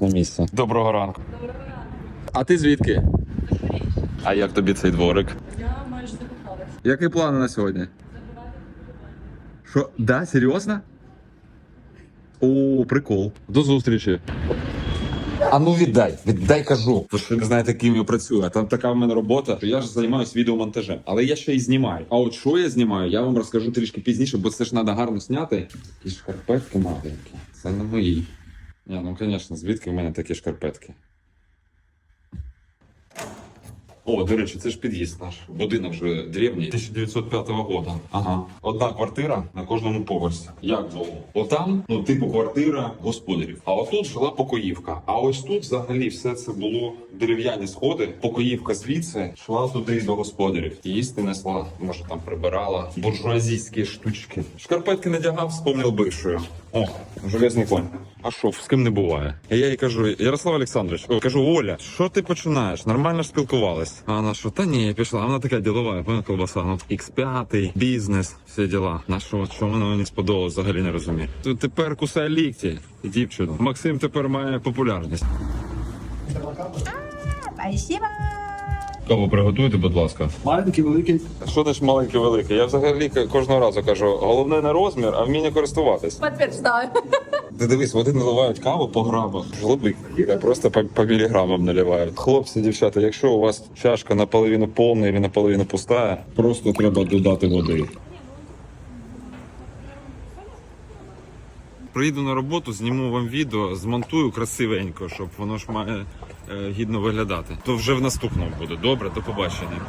на місце. Доброго ранку. А ти звідки? А як тобі цей дворик? Я майже закохалась. Які плани на сьогодні? Що? Да, серйозно? О, прикол. До зустрічі. А ну віддай, віддай кажу. Ви ж не знаєте, ким я працюю. А Там така в мене робота. що Я ж займаюся відеомонтажем, але я ще й знімаю. А от що я знімаю, я вам розкажу трішки пізніше, бо це ж треба гарно зняти. Такі шкарпетки маленькі. Це не мої. Ні, ну звісно, звідки в мене такі шкарпетки? О, до речі, це ж під'їзд наш. Будинок вже древній. 1905 року. Ага. Одна квартира на кожному поверсі. Як було? Отам, ну, типу, квартира господарів. А отут жила покоївка. А ось тут взагалі все це було дерев'яні сходи. Покоївка звідси йшла туди до господарів. Їсти несла, може там прибирала. Буржуазійські штучки. Шкарпетки надягав, спомнив бившою. О, железний конь. А що, з ким не буває? І я їй кажу, Ярослав Олександрович, о, кажу, Оля, що ти починаєш? Нормально ж спілкувалась. А вона що, та ні, я пішла. А вона така ділова, певна колбаса. Ну, X5, бізнес, всі діла. На що, що вона мені сподобалось, взагалі не розумію. Тут тепер кусає лікті, дівчину. Максим тепер має популярність. Спасибо. Каву приготуйте, будь ласка. Маленький, великий. Що значить маленький великий? Я взагалі кожного разу кажу, головне не розмір, а вміння користуватись. Подтверждаю. Ти дивись, вони наливають каву по грамах. Жлоби просто по, по міліграмам наливають. Хлопці, дівчата, якщо у вас чашка наполовину повна або наполовину пуста, просто треба додати води. Приїду на роботу, зніму вам відео, змонтую красивенько, щоб воно ж має е, гідно виглядати. То вже в наступному буде. Добре, до побачення.